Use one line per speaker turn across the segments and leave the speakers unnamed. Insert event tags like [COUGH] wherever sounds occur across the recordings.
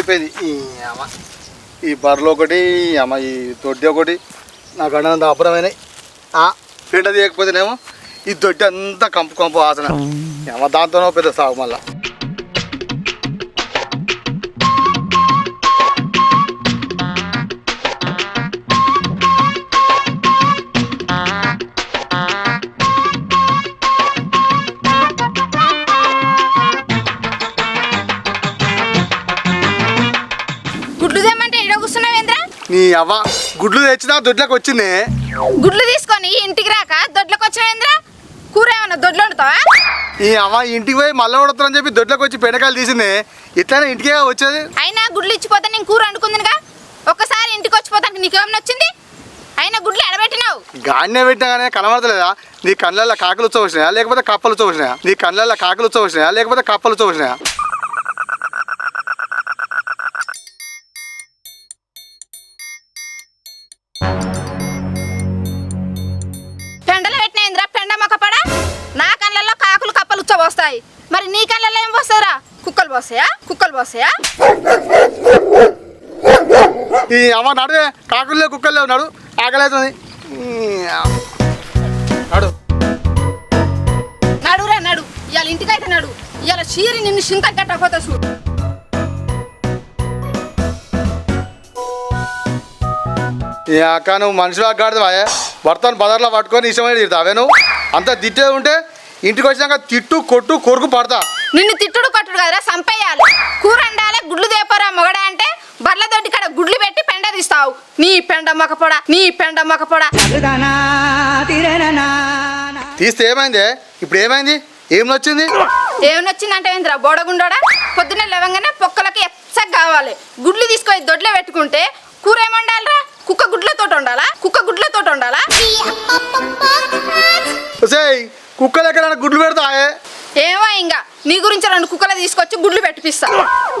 అయిపోయింది. ఈ అమ్మ ఈ బర్రెలు ఒకటి ఈ అమ్మ ఈ దొడ్డి ఒకటి నాకు అన్నంత అబ్బరమైనాయి. పెంట తీయకపోతేనేమో ఈ దొడ్డి అంతా కంపు కంపు వాసన. అమ్మ దాంతోనో పెద్ద సాగు మళ్ళా. అవ్వ. గుడ్లు తెచ్చినా దొడ్లోకి వచ్చింది.
గుడ్లు తీసుకొని ఇంటికి రాక దొడ్లోకి వచ్చినావేంద్రా కూర ఏమన్నా దొడ్లో వండుతావా?
ఈ అవ్వ ఇంటికి పోయి మళ్ళీ కొడతారని చెప్పి దొడ్లోకి వచ్చి పెండకాయలు తీసింది. ఇట్లానే ఇంటికే వచ్చేది.
అయినా గుడ్లు ఇచ్చిపోతే నేను కూర వండుకుందిగా ఒక్కసారి ఇంటికి వచ్చిపోతానికి నీకేమన్నా వచ్చింది? అయినా గుడ్లు ఎడబెట్టినావు
గాన్నే పెట్టినా కానీ కనబడతలేదా? నీ కళ్ళల్లో కాకలు వచ్చినాయా? లేకపోతే కప్పలు వచ్చినాయా? నీ కళ్ళల్లో కాకలు వచ్చినాయా? లేకపోతే కప్పలు వచ్చినాయా?
పెండలో పెట్టినేంద్రా పెండ మొక్కపడ? నా కళ్ళల్లో కాకులు కప్పలు ఉచ్చబోస్తాయి మరి నీ కళ్ళల్లో ఏం పోస్తారా కుక్కలు పోస్తాయా? కుక్కలు పోస్తాయా?
ఈ అమ్మ నడువే కాకులు కుక్కలు లేవు నడు. ఆకలేతుంది. నడు.
నడురా నడు. ఇవాళ ఇంటికైతే నడు. ఇవాళ చీరి నిన్ను సింత కట్టకపోతే చూడు.
అక్క నువ్వు మనిషి ఆడతావా భర్తను బజార్లో పట్టుకొని ఇష్టమైన తిడతావే నువ్వు? అంత తిట్టే ఉంటే ఇంటికి వచ్చినాక తిట్టు కొట్టు కొరుకు పడతా.
నిన్ను తిట్టుడు కొట్టుడు కదరా సంపేయాలి. కూర వండాలి గుడ్లు దేపరా మొగడా అంటే బర్ల దొడ్డి కాడ గుడ్లు పెట్టి పెండ తీస్తావు. నీ పెండ మొకపోడ నీ పెండ మొకపోడ
తీస్తే ఏమైంది ఇప్పుడు ఏమైంది? ఏం నచ్చింది?
ఏమనొచ్చిందంటే ఏంద్రా బోడగుండోడా? పొద్దున్న లేవగానే పొక్కలకి ఎచ్చగా కావాలి. గుడ్లు తీసుకొని దొడ్లో పెట్టుకుంటే కూర ఏమండాలరా కుక్క గుడ్లతో ఉండాలా? కుక్క గుడ్లతో ఉండాలా?
కుక్కలు ఎక్కడైనా గుడ్లు పెడతాయే?
ఏమో ఇంకా నీ గురించి రెండు కుక్కలు తీసుకొచ్చి గుడ్లు పెట్టిపిస్తా.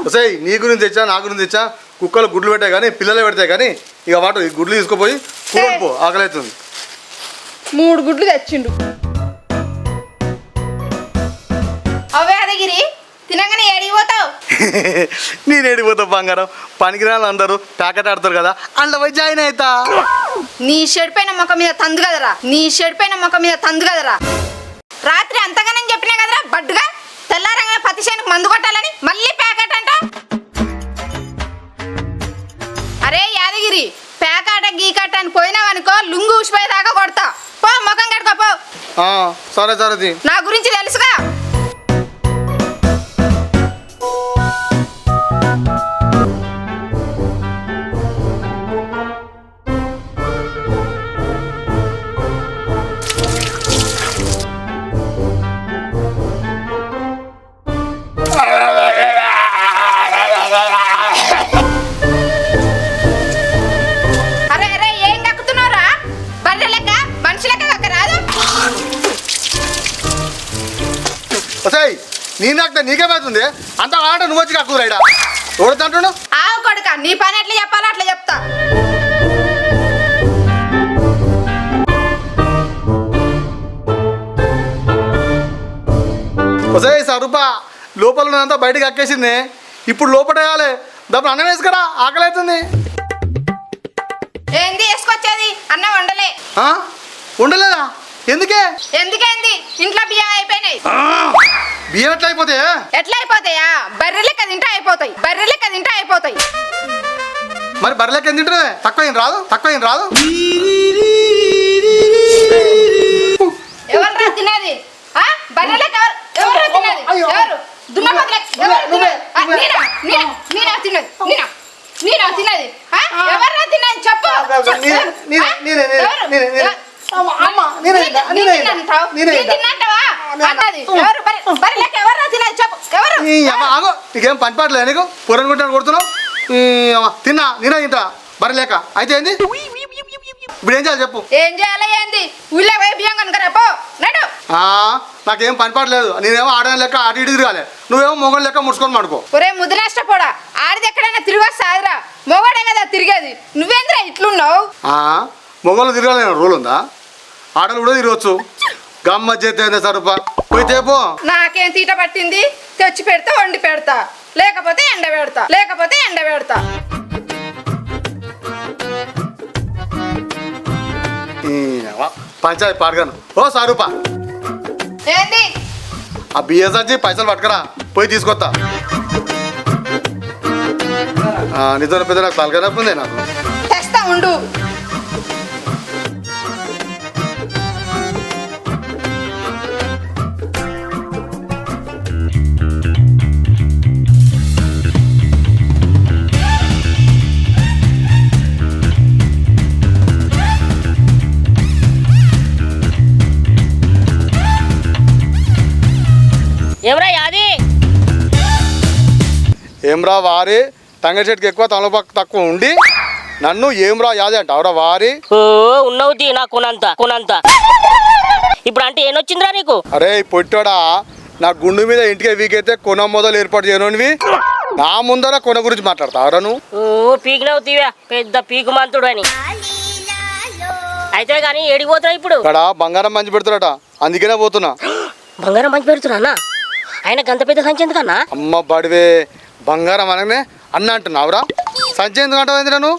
ఒసేయ్ నీ గురించి తెచ్చా నా గురించి తెచ్చా? కుక్కలు గుడ్లు పెట్టాయి కానీ పిల్లలే పెడతాయి కానీ ఇక వాటి గుడ్లు తీసుకుపోయి కూరపో ఆకలి అవుతుంది
మూడు గుడ్లు తెచ్చిండు. ఏడిపోతావు
నేను ఏడిపోతా బంగారం. పనికిరాలు అందరూ ప్యాకెట్ ఆడతారు కదా అందులో పోయి జాయిన్ అవుతా
నీ షెడ్పైన మొక్క మీద తందు కదరా. నీ షెడ్పైన మొక్క మీద తందు కదరా. రాత్రి అంతగానే చెప్పినా కదరా బడ్డుగా తెల్లారంగా పత్తి చేనుకు మందు కొట్టాలని మళ్ళీ ప్యాకెట్ అంట. అరే యాదగిరి ప్యాకాట గీకాట అని పోయినావనుకో లుంగు ఊసిపోయేదాకా కొడతా. పో ముఖం కట్టుకో పో.
సరే సరే.
నా గురించి తెలుసుగా?
ఒసేయ్ సరుప లోపల ఉన్నదంతా బయటకు అక్కేసింది. ఇప్పుడు లోపల వేయాలి. దాప్పుడు అన్నం వేసుకురా ఆకలి అవుతుంది
ఏంది వేసుకొచ్చేది? అన్న వండలే.
ఆ? ఉండలేదా ఎందుకే?
ఎందుకేంది? ఇంట్లో బియ్యం అయిపోయినాయి!
బియ్యం ఎట్లా అయిపోతే?
ఎట్లా అయిపోతాయా? బర్రె లెక్క తింటే అయిపోతాయి. బర్రె లెక్క తింటే అయిపోతాయి.
మరి బర్రెలకి ఎంత తింటుంది తక్కువ ఏం రాదు? తక్కువ ఏం రాదు
ఎవరు తినేది ఆ? బర్రె లెక్క ఎవరు ఎవరు తినేది
అయ్యో.
ఎవరు దున్నపోతు లెక్క
నువ్వే,
ఎవరు
నువ్వే,
తినేది? ఆ,
నువ్వే.
నేనా నేనా నేనా తినేది నేనా నేనా తినేది ఆ? ఎవరు తినేది చెప్పు
నేనే,
ఎవరు?
నేనే,
ఆ?
నేనే, నేనే,
ఎవరు?
నేనే, నేనే.
ఆ?
అమ్మ, అమ్మ, నేనే
నీ-
తింటా,
నీ
నేనే
తిన్నంటావు?
తింటా, నేనే
నీ
తింటా.
తిన్నంటావా? అన్నది ఎవరు బర్రె బర్రె లెక్క ఎవరు తినేది చెప్పు ఎవరు
ఈ అమ్మ ఆగో నీకేం పని పాటలే నీకు? పూరని కొట్టాను కొడుతున్నావు తిన్నా నేనే తింటా. బర్రె లేక. అయితే ఏంది? ఇప్పుడు ఏం చేయాలి చెప్పు.
ఏం చేయాలి ఏంది? ఊళ్ళో పోయి బియ్యం నడు.
నాకేం పని పాటలేదు నేనేమో ఆడని లెక్క అటు ఇటు తిరగాలి. నువ్వేమో మొగలు లెక్క ముడుచుకొని పడుకో.
ఒరే ముద్రనష్టపోడా ఆడిది ఎక్కడైనా తిరిగి వస్తాదిరా మొగడే కదా తిరిగేది. నువ్వేంద్రా ఇట్లున్నావు?
ఆ, మొగలు తిరగాలి రూల్ ఉందా? ఆడలు కూడా తిరగచ్చు. గమ్మ చేతే సరుప?
నాకేం తీట పట్టింది? తెచ్చి పెడతా వండి పెడతా. లేకపోతే ఎండ పెడతా. లేకపోతే ఎండ పెడతా.
పంచాయతీ పాడగాను. ఓ సారూపా.
ఏంది?
ఆ బిఎస్ వచ్చి పైసలు పట్టుకరా పోయి తీసుకొస్తా నిజం పెద్ద నాకు ఉంది నాకు.
తెస్తా ఉండు.
ఏమరా యాది?
ఏమ్రా వారి? తంగ చెట్టుకి ఎక్కువ తలపక్క తక్కువ ఉండి నన్ను ఏమ్రా యాది అంట అవరా వారి?
ఓ ఉన్నావు తీ నా కొనంత కొనంత. ఇప్పుడు అంటే ఏనొచ్చిందిరా నీకు?
అరే పొట్టోడా నా గుండు మీద ఇంటికి వీకైతే కొన మొదలు ఏర్పాటు చేయనువి నా ముందర కొన గురించి మాట్లాడతావరా నువ్వు?
ఓ పీకినవు తీవా పెద్ద పీకు మంతుడు అని. అయితే కానీ ఏడిపోతున్నా ఇప్పుడు?
ఇక్కడ బంగారం మంచి పెడతారట అందుకనే పోతున్నా.
బంగారం మంచి పెడుతున్నా ఆయన గంత పెద్ద సంచి ఎందుకన్నా?
అమ్మ బడివే బంగారం అనగానే అన్న అంటున్నావురా? సంచి ఎందుకు అంటావు నువ్వు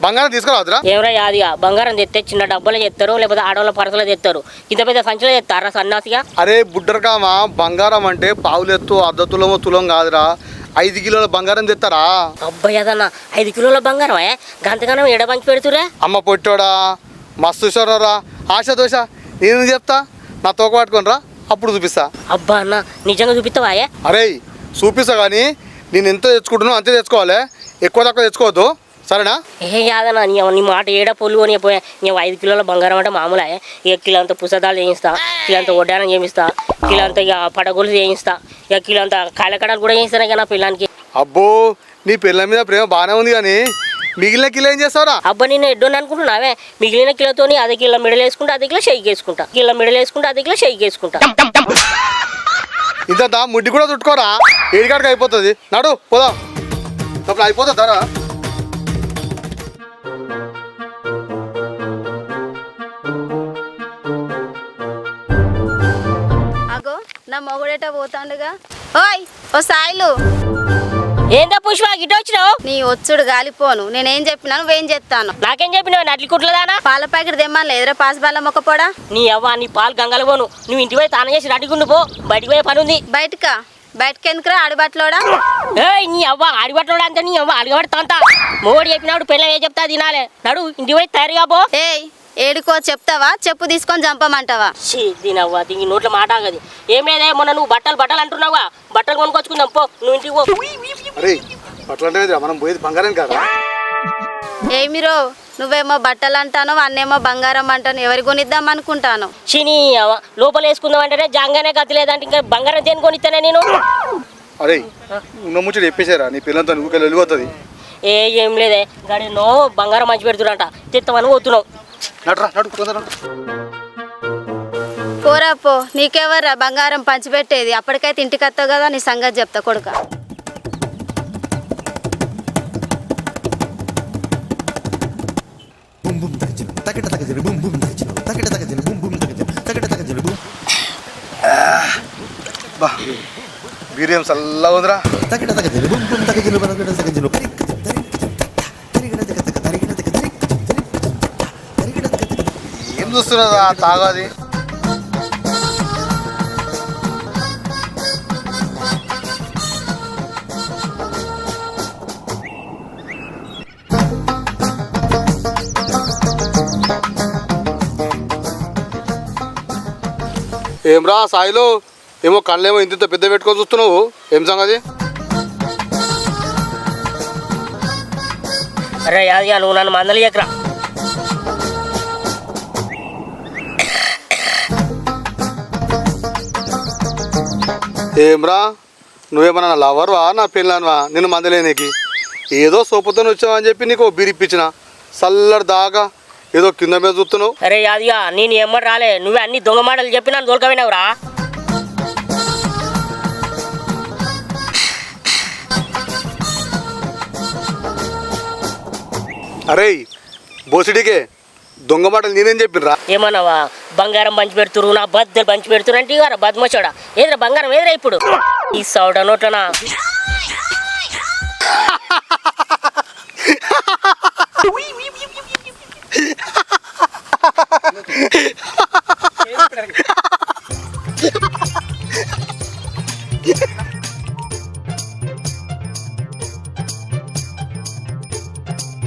బంగారం తీసుకురావద్దురా.
ఏమరా యాదిగా? బంగారం తెస్తే చిన్న డబ్బులు తెస్తారు లేకపోతే ఆడవాళ్ళ పరసలు తెస్తారు ఇంత పెద్ద సంచిలో తెస్తారా సన్నాసిగా?
అరే బుడ్డరకామా బంగారం అంటే పావులెత్తు అర్ధ తులము తులం కాదురా. ఐదు కిలోల బంగారం తెస్తారా
అబ్బాయి అదన్నా ఐదు కిలోల బంగారం గంతగానం ఎడ పంచి పెడుతురా
అమ్మ పొట్టోడా మస్తు చూడరా ఆశ దోశ నేను చెప్తా? నా తోక పట్టుకొని రా అప్పుడు చూపిస్తా.
అబ్బా అన్న నిజంగా చూపిస్తావా
అరే చూపిస్తా కానీ నేను ఎంత తెచ్చుకుంటున్నావు అంతే తెచ్చుకోవాలి. ఎక్కువ తక్కువ తెచ్చుకోవద్దు. సరేనా?
ఏ యాదనా నీ నీ మాట ఏడ పొల్లు అని పోయా? నేను ఐదు కిలోల బంగారం అంటే మామూలే ఇక కిలో అంత పుస్తకాలు చేయిస్తా కిలో అంత వడ్డానం చేయిస్తా కిలో అంత ఇక పడగొలు చేయిస్తా ఇక కిలో అంత కాయలకడాలు కూడా చేయిస్తాను ఇక నా పిల్లానికి.
అబ్బో నీ పిల్లల మీద ప్రేమ బాగానే ఉంది కానీ మిగిలిన కిలో ఏం చేస్తావురా?
అబ్బా నేను ఎడ్డోని అనుకుంటున్నావే మిగిలిన కిలోతోని అదే కిలో మిడలు వేసుకుంటా అదే కిలో షెయ్యి వేసుకుంటా. కిలో మిడలు వేసుకుంటా అదే కిలో షెయ్యి వేసుకుంటా.
ఇంత ముడ్డి కూడా చుట్టుకోరా? ఏడికాడికి అయిపోతుంది? నడు పోదాం. అప్పుడు అయిపోతుంది ధర.
అగో నా మొగుడేట పోతాండుగా. ఓయ్ ఓ సాయిలు.
ఏంటో పుష్ప గిట్ట వచ్చినావు?
నీ ఒచ్చుడు గాలిపోను. నేనేం చెప్పినా నువ్వేం చెప్తాను.
నాకేం చెప్పినావు? నడ్లి కుట్లదానా?
పాల ప్యాకెట్ తెమ్మని లేదురా పాస్ బాల మొక్కపోడా?
నీ అవ్వ నీ పాలు గంగలు పోను. నువ్వు ఇంటికి పోయి తానం చేసి రెడీగుండు పో. బయటికి పోయే పని ఉంది.
బయటకా? బయటకి ఎందుకురా ఆడిబట్లోడా?
ఏయ్ నీ అవ్వ ఆడిబట్టలు అంత నీ అవ్వ అడిగబడి తంత మోడి చెప్పినప్పుడు పిల్లలు ఏ చెప్తా తినాలే. నడు ఇంటికి పోయి తయారుగా పో.
ఏయ్ ఏడుకో చెప్తావా? చెప్పు తీసుకొని చంపమంటావా?
ఛీ, దీని అవ్వ దీని నోట్ల మాట ఆగది. ఏం లేదే మొన్న నువ్వు బట్టలు బట్టలు అంటున్నావా బట్టలు కొనుక్కొచ్చుకుందాం పో నువ్వు ఇంటికి పో.
అరే అట్లంటే మనం పోయేది బంగారం కాదా?
ఏమిరో నువ్వేమో బట్టలు అంటాను అన్నేమో బంగారం అంటాను ఎవరి కొనిద్దాం అనుకుంటాను?
చిని అవ్వ లోపల వేసుకుందాం అంటేనే జంగానే గతి లేదంటే ఇంకా బంగారం దేని కొనిస్తానే నేను?
అరే ఉన్న ముచ్చట చెప్పేశారా నీ పిల్లలతో నువ్వు వెళ్ళిపోతుంది.
ఏ ఏం లేదే గాడి నో బంగారం మంచి పెడుతురంట తెత్తమని పోతున్నావు.
నడురా నడు తొందర
నీకెవర్రా బంగారం పంచిపెట్టేది? అప్పటికైతే ఇంటికి వస్తావు కదా నీ సంగతి చెప్తా కొడుక.
బుమ్ బుమ్ తగజన తగట తగజన బుమ్ బుమ్ తగజన తగట తగజన బుమ్ బుమ్ తగజన తగట తగజన బుమ్.
బా వీర్యం చల్లగా ఉందిరా.
తగట తగజన బుమ్ బుమ్ తగజన బరగడ తగజన
చూస్తున్నదా ఏం రా సాయిలో? ఏమో కళ్ళేమో ఇంత ఇంత పెద్ద పెట్టుకొని చూస్తున్నావు. ఏం సంగతి?
అరే యాది నువ్వు నన్ను మందలు ఎకరా
ఏమ్రా? నువ్వేమన్నా నా లవర్వా నా పెళ్ళానువా నిన్ను మందలేనికి. ఏదో సోపుతో వచ్చావని చెప్పి నీకు బీరిప్పించిన చల్లడి దాకా ఏదో కింద మీద చూస్తున్నావు.
అరే యాదిగా నేను ఎమ్మడి రాలే? నువ్వే అన్ని దొంగ మాటలు చెప్పి నన్ను దొరకవినావురా
అరే బోసిడికే. దొంగ మాటలు నేనేం చెప్పినరా?
ఏమన్నావా? బంగారం పంచి పెడుతురు నా బద్దలు పంచి పెడుతురు అంటే ఇవారా బద్మచోడా ఏదిరా బంగారం ఏదిరా ఇప్పుడు? ఈ సౌడ నోట్లనా?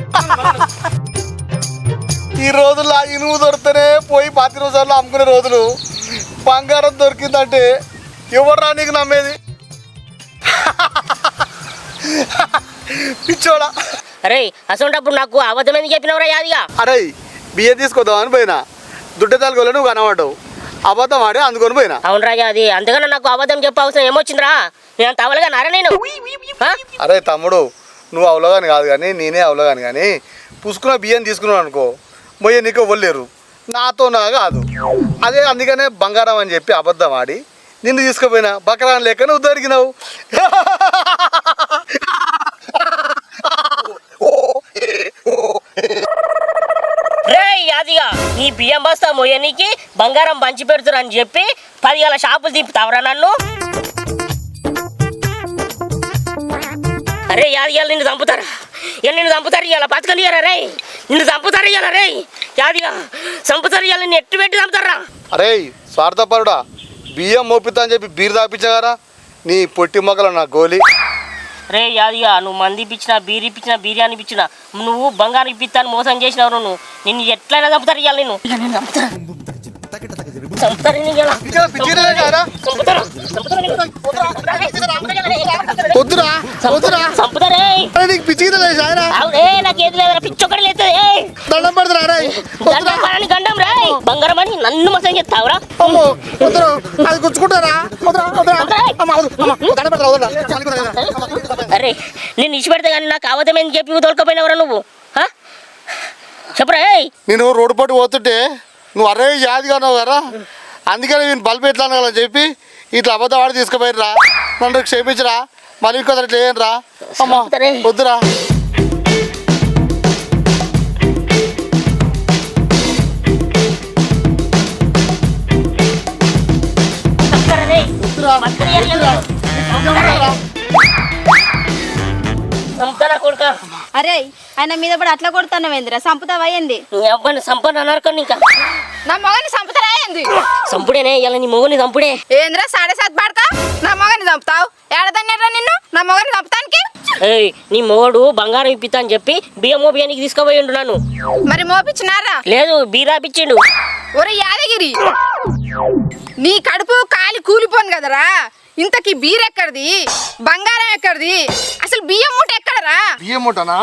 [LAUGHS]
ఈ రోజుల్లో ఆ ఇనుము దొరికితేనే పోయి పాతి రోజుల్లో అమ్ముకునే రోజులు. బంగారం దొరికిందంటే ఎవర్రా నీకు నమ్మేది? పిచ్చోడా.
అరే అసలు నాకు అబద్ధం ఎందుకు చెప్పినవరా యాదిగా?
అరే బియ్యం తీసుకొద్దామని పోయినా. దుడ్డెతాలు కొలే నువ్వు కనబడ్డావు. అబద్ధం ఆడి అందుకొని పోయినా.
అవును రాజా అది అందుకని నాకు అబద్ధం చెప్ప అవసరం ఏమొచ్చిందిరా? నేను అంత అవలగా నారా నేను?
అరే తమ్ముడు నువ్వు అవలగాని కాదు కానీ నేనే అవలగాని కానీ పుసుకున్న బియ్యం తీసుకున్నావు అనుకో. మొయ్య వల్లేరు నాతో నా కాదు. అదే అందుకనే బంగారం అని చెప్పి అబద్ధం ఆడి నిన్ను తీసుకుపోయినా బకరాన్ లేక నువ్వు దొరికినావు.
రే యాదిగా ఈ బియ్యం బస్తా మొయ్యనికి బంగారం పంచి పెడుతురని చెప్పి పది గల షాపులు తిప్పుతావరా నన్ను. అరే యాదిగా నిన్ను చంపుతారా? ఇక నిన్ను చంపుతారు? ఇవాళ బతకని రే? నిన్ను చంపుతారు ఇవాళ రే? యాదిగా చంపుతారు ఇవాళ నిన్ను ఎట్టు పెట్టి చంపుతారా?
అరే స్వార్థపరుడా బియ్యం మోపిద్దా అని చెప్పి బీరు తాపించగారా నీ పొట్టి మొక్కలు నా గోలి.
రే యాదిగా నువ్వు మంది ఇప్పించిన బీర్ ఇప్పించిన బిర్యానీ ఇప్పించిన నువ్వు బంగారం ఇప్పిస్తాను మోసం చేసినావు నువ్వు. నిన్ను ఎట్లయినా చంపుతారు ఇవాళ నిన్ను? నేను చంపుతారా
వద్దురా వద్దురా.
చంపుతారే.
అరే నీకు పిచ్చిగిరా సాయరా
అవునే నాకు ఏది లేదురా పిచ్చొక్కడి లేదు
దండం పెడతారా రే.
గండం పడని గండం రా. బంగారం అని నన్ను మోసం చేస్తావురా.
అమ్మో వద్దురు. అది గుచ్చుకుంటారా? వద్దురా వద్దురా. అమ్మ వద్దు అమ్మ. దండం పెడతారా వదరా చాలుకురా
అరే నేను ఇచ్చి పెడితే కానీ నాకు చెప్పి తోలుకపోయినవరా నువ్వు? చెప్పురా
నేను రోడ్డు పట్టు పోతుంటే నువ్వు అరే యాదిగా ఉన్నావు కదా? అందుకని నేను బల్బు ఎట్లా అని చెప్పి ఇట్లా అబద్ధం ఆడి తీసుకుపోయినరా? నన్ను క్షమించరా? మరి ఇంకొకరు ఇట్లా వేయనరా అమ్మా. వద్దురా.
కొడుక?
అరే ఆయన మీద పడి అట్లా కొడుతున్నావేందిరా సంపుతావా ఏంది?
నీ అబ్బాయిని సంపన్న అనర్కండి ఇంకా.
నా మొగని చంపుతారా ఏంది?
సంపుడేనే ఇలా నీ మొగుని సంపుడే.
ఏంద్రా సాడే సాత్ పాడతా నా మొగని చంపుతావు? ఏడదన్నారా నిన్ను? నా మొగని చంపుతానికి?
ఏయ్ నీ మొగడు బంగారం ఇప్పిస్తా అని చెప్పి బియ్యమో బియ్యానికి తీసుకుపోయిండు నన్ను.
మరి మోపించినారా
లేదు బీరాపిచ్చిండు
ఒరే యాదగిరి నీ కడుపు కాలి కూలిపోను కదరా? ఇంతకి బీర్ ఎక్కడిది? బంగారం ఎక్కడిది? అసలు బియ్యం మూట ఎక్కడరా?
బియ్యం మూటనా?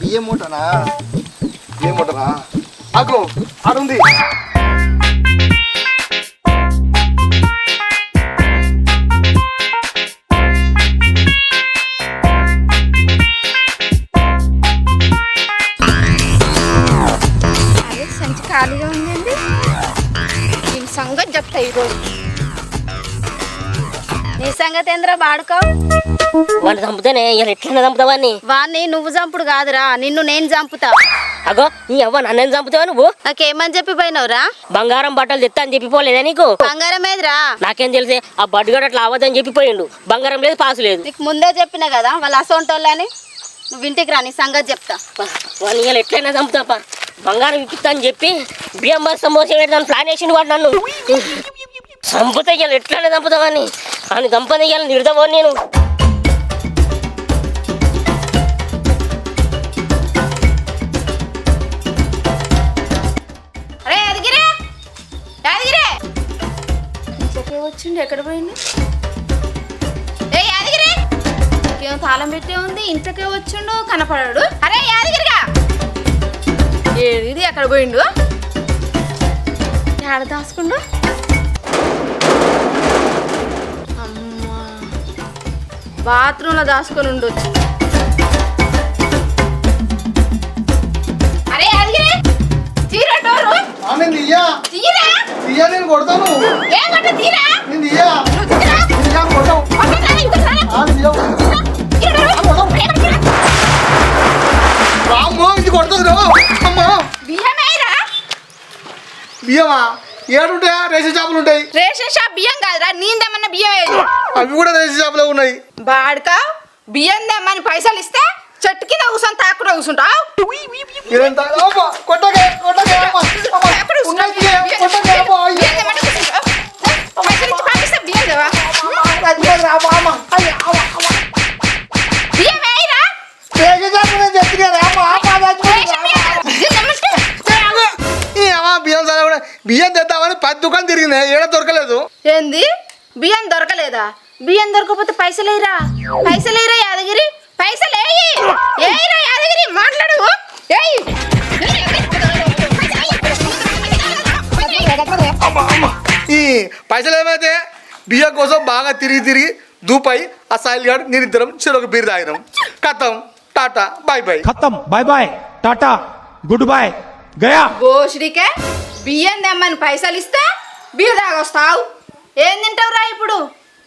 బియ్యం మూటనా? బియ్యం మూటనా? అగో అడుంది
సంగతి
ఏందిరా బాడుకో?
వాడిని చంపుతానే ఇలా ఎట్లైనా చంపుతావాన్ని
వాణ్ణి? నువ్వు చంపుడు కాదురా నిన్ను నేను చంపుతా.
అగో నీ అవ్వ నన్ను చంపుతావా నువ్వు?
నాకేమని చెప్పి పోయినవురా?
బంగారం బట్టలు తెత్తా అని చెప్పిపోలేదా నీకు?
బంగారం ఏదిరా?
నాకేం తెలిసే ఆ బడ్డుగాడు అట్లా అవ్వదని చెప్పిపోయిండు బంగారం లేదు పాసు లేదు.
నీకు ముందే చెప్పిన కదా వాళ్ళ అసోంటోళ్ళని? నువ్వు ఇంటికి రా నీ సంగతి చెప్తా.
వాడిని ఇలా ఎట్లయినా చంపుతాపా. బంగారం ఇప్పిస్తా అని చెప్పి బియ్యం బస్తా మోసం పెడతాను ప్లాన్ వేసిండు వాడు నన్ను. చంపుతా ఇవాళ ఎట్లయినా చంపుతావని అని చంపని ఇవాళ నిడతావో నేను?
అరే యాదగిరి! యాదగిరి! ఇంతకే వచ్చిండు ఎక్కడ పోయింది ఏ యాదగిరి! ఇంకేం తాళం పెట్టే ఉంది ఇంతకే వచ్చిండు కనపడాడు. అరే యాదగిరిగా! ఏది ఇది? ఎక్కడ పోయిండు? ఏడ దాసుకుండు బాత్రూంలో దాచుకొని ఉండొచ్చు. అరే యాదగిరి తీరా డోరు.
ఆమె నీయా
తీరా?
తీయా నేను కొడతాను.
ఏమంట తీరా?
నేను తీయా.
నువ్వు తీరా?
తీయా కొడతావు
పక్కన రా, ఇక్కడ రా.
ఆ.
తీరా? డోరు.
రామ్మో ఇది అమ్మా. బియ్యమా? ఏడుంటాయా రేషన్ షాపులు ఉంటాయి
రేషన్ షాప్ బియ్యం కాదురా నీందేమన్నా బియ్యం వేయదు
అవి కూడా రేషన్ షాపులో ఉన్నాయి
బాడుకా బియ్యం తెమ్మని పైసలు ఇస్తే చెట్టు కింద కూర్చొని తాకుండా కూర్చుంటావు
ఎంత అమ్మా, కొట్టకే, కొట్టకే,
ఎక్కడ కూర్చుంటావు?
ఉన్నది
బియ్యం
కొట్టకే, అయ్యో.
బియ్యం తెమ్మంటే కూర్చుంటావు. పైసలు ఇచ్చి పంపిస్తే బియ్యం తెవా
అమ్మా, అమ్మా, అమ్మా, అయ్యో, అమ్మా, అమ్మా.
బియ్యం వేయరా
రేషన్ షాపు నేను చెప్తున్నాను, అమ్మా, అమ్మా, చచ్చిపోయింది,
రేషన్
అమ్మా.
బియ్యం
తెద్దామని పది దుకాణం తిరిగింది ఏడ దొరకలేదు.
ఏంది? బియ్యం దొరకలేదా? బియ్యం దొరకకపోతే పైసలేరా పైసలేరా యాదగిరి? పైసలు ఏయిరా యాదగిరి? మాట్లాడు! ఏయి!
ఈ పైసలు ఏమైతే బియ్యం కోసం బాగా తిరిగి తిరిగి దూపై ఆ సాయిల్ గారు నేనిద్దరం చెరొక బీరు తాగినాం. కథం టాటా బాయ్ బాయ్
కథం bye bye tata good bye गया
గోషుడికే బియ్యం తెమ్మని పైసలు ఇస్తే బియ్యం తాగొస్తావు? ఏం తింటావురా ఇప్పుడు?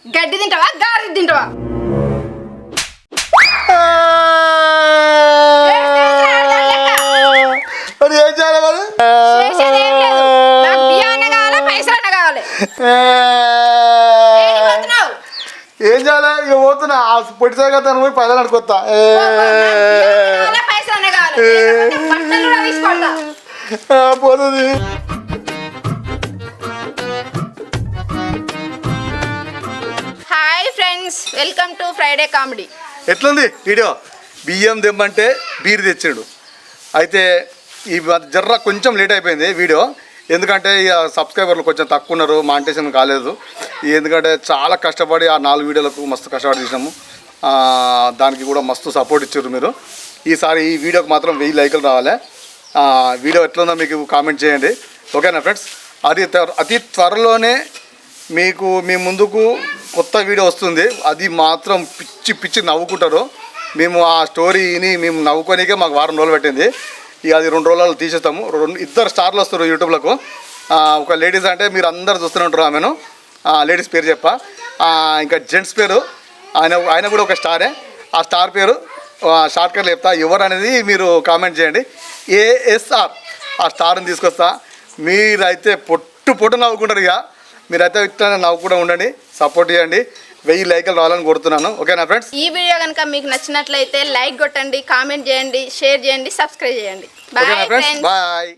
గడ్డి తింటావా? గారి తింటావా?
మరి ఏం చేయాలి మరి?
చేసేది ఏం లేదు. నాకు బియ్యం అన్న కావాలి పైసలు అన్న కావాలి. ఏడికి పోతున్నావు?
ఏం చేయాలి? ఇక పోతున్నా. ఆ పొట్టి సాయి తను పోయి పైసలు
నాకు బియ్యం అన్న కావాలి, పైసలు అన్న కావాలి. లేకపోతే బట్టలు కూడా తీసుకొస్తా.
పోతుంది
hi friends welcome to Friday comedy
ఎట్లుంది? వీడియో? బియ్యం తెమ్మంటే బీరు తెచ్చాడు. అయితే ఈ జర్ర కొంచెం లేట్ అయిపోయింది వీడియో. ఎందుకంటే ఇక సబ్స్క్రైబర్లు కొంచెం తక్కువ ఉన్నారు మాంటేషన్ కాలేదు ఎందుకంటే చాలా కష్టపడి ఆ నాలుగు వీడియోలకు మస్తు కష్టపడి తీసినాము. దానికి కూడా మస్తు సపోర్ట్ ఇచ్చారు మీరు. ఈసారి ఈ వీడియోకి మాత్రం వెయ్యి లైకులు రావాలి. వీడియో ఎట్లుందో మీకు కామెంట్ చేయండి. ఓకేనా ఫ్రెండ్స్? అది త్వర- అతి త్వరలోనే మీకు మీ ముందుకు కొత్త వీడియో వస్తుంది. అది మాత్రం పిచ్చి పిచ్చి నవ్వుకుంటారు. మేము ఆ స్టోరీని మేము నవ్వుకోనికే మాకు వారం రోజులు పెట్టింది. ఇక అది రెండు రోజులు తీసేస్తాము. రెండు ఇద్దరు స్టార్లు వస్తారు యూట్యూబ్లకు. ఒక లేడీస్ అంటే మీరు అందరు చూస్తూనే ఉంటారు ఆమెను. లేడీస్ పేరు చెప్ప. ఇంకా జెంట్స్ పేరు. ఆయన ఆయన కూడా ఒక స్టారే. ఆ స్టార్ పేరు షార్ట్ కట్ చెప్తా ఎవరు అనేది మీరు కామెంట్ చేయండి. ఏఎస్ఆర్ ఆ స్టార్ని తీసుకొస్తా. మీరైతే పొట్టు పొట్టు నవ్వుకుంటారు ఇక. మీరైతే ఇట్లా నవ్వుకుంటూ ఉండండి. సపోర్ట్ చేయండి. వెయ్యి లైకులు రావాలని కోరుతున్నాను. ఓకేనా ఫ్రెండ్స్?
ఈ వీడియో కనుక మీకు నచ్చినట్లయితే లైక్ కొట్టండి కామెంట్ చేయండి షేర్ చేయండి సబ్స్క్రైబ్ చేయండి.
బాయ్